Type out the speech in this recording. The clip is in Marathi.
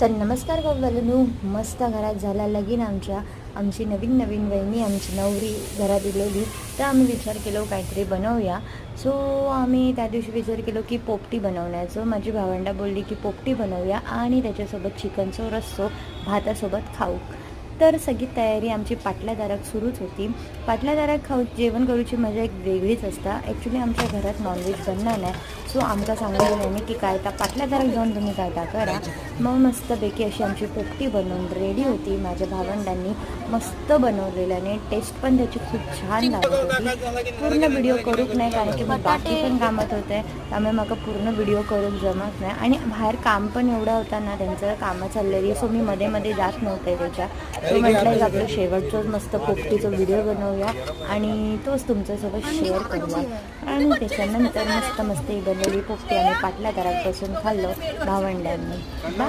तर नमस्कार गव्वालनू मस्त घरात झाला लगीन आमच्या. आमची नवीन नवीन वहिनी आमची नवरी घरात दिलेली तर आम्ही विचार केलो काहीतरी बनवूया. सो आम्ही त्या दिवशी विचार केलो की पोपटी बनवण्याचं. माझी भावंडा बोलली की पोपटी बनवूया आणि त्याच्यासोबत चिकनचो रस्सो भातासोबत खाऊ. तर सगळी तयारी आमची पाटल्यादारात सुरूच होती. पाटल्यादारात खाऊ हो, जेवण करूची मजा एक वेगळीच असता. ॲक्च्युली आमच्या घरात नॉनव्हेज बनणार नाही. सो आमचा सांगितलं नाही की काय ता पाटल्यादारात जाऊन तुम्ही काय ता करा. मग मस्तपैकी अशी आमची पोपटी बनवून रेडी होती. माझ्या भावंडांनी मस्त बनवलेलं आणि टेस्ट पण त्याची खूप छान लागत होती. पूर्ण व्हिडिओ करूक नाही कारण की मग बाकी पण कामात होते. त्यामुळे मला पूर्ण व्हिडिओ करूक जमत नाही. आणि बाहेर काम पण एवढं होतं ना त्यांचं कामं चाललेली. सो मी मध्ये मध्ये जात नव्हते त्याच्या. सो म्हटलं की आपलं शेवटचंच मस्त पोपटीचा व्हिडिओ बनवूया आणि तोच तुमच्यासोबत शेअर करूया. आणि त्याच्यानंतर मस्त मस्त ही बनवली पोपटी आणि पाटल्या घरात बसून खाल्लो भावंड्यांनी